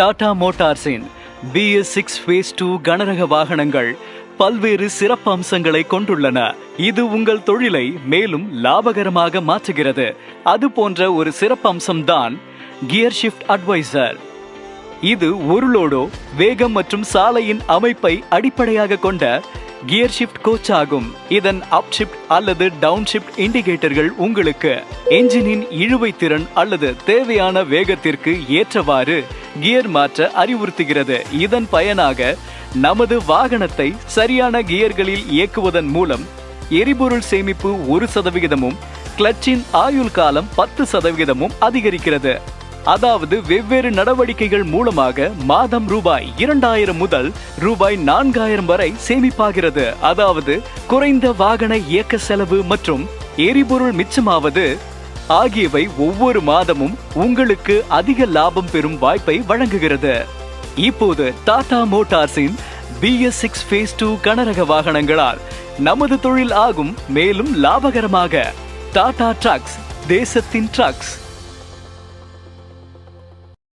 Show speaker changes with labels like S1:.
S1: டாடா மோட்டார்ஸின் BS six phase two கனரக வாகனங்கள் பல்வேறு சிறப்பு அம்சங்களை கொண்டுள்ளன. இது உங்கள் தொழிலை மேலும் லாபகரமாக மாற்றுகிறது. அது போன்ற ஒரு சிறப்பு அம்சம்தான் கியர் ஷிஃப்ட் அட்வைசர். இது ஒரு லோடோ வேகம் மற்றும் சாலையின் அமைப்பை அடிப்படையாக கொண்ட கியர் ஷிஃப்ட் கோச் ஆகும். இதன் அப் ஷிஃப்ட் அல்லது டவுன் ஷிஃப்ட் இண்டிகேட்டர்கள் உங்களுக்கு என்ஜினின் இழுவை திறன் அல்லது தேவையான வேகத்திற்கு ஏற்றவாறு கியர் மாற்ற அறிவுறுத்துகிறது. இதன் பயனாக நமது வாகனத்தை சரியான கியர்களில் இயக்குவதன் மூலம் எரிபொருள் சேமிப்பு ஒரு சதவிகிதமும் கிளச்சின் ஆயுள் காலம் பத்து சதவிகிதமும் அதிகரிக்கிறது. அதாவது வெவ்வேறு நடவடிக்கைகள் மூலமாக மாதம் ரூபாய் இரண்டாயிரம் முதல் ரூபாய் நான்காயிரம் வரை சேமிப்பாகிறது. அதாவது குறைந்த வாகன இயக்க செலவு மற்றும் எரிபொருள் மிச்சமாவது ஆகியவை ஒவ்வொரு மாதமும் உங்களுக்கு அதிக லாபம் பெறும் வாய்ப்பை வழங்குகிறது. இப்போது டாடா மோட்டார்ஸின் பிஎஸ் சிக்ஸ் ஃபேஸ் டூ கனரக வாகனங்களால் நமது தொழில் ஆகும். மேலும் லாபகரமாக டாடா ட்ரக்ஸ் தேசத்தின் ட்ரக்ஸ்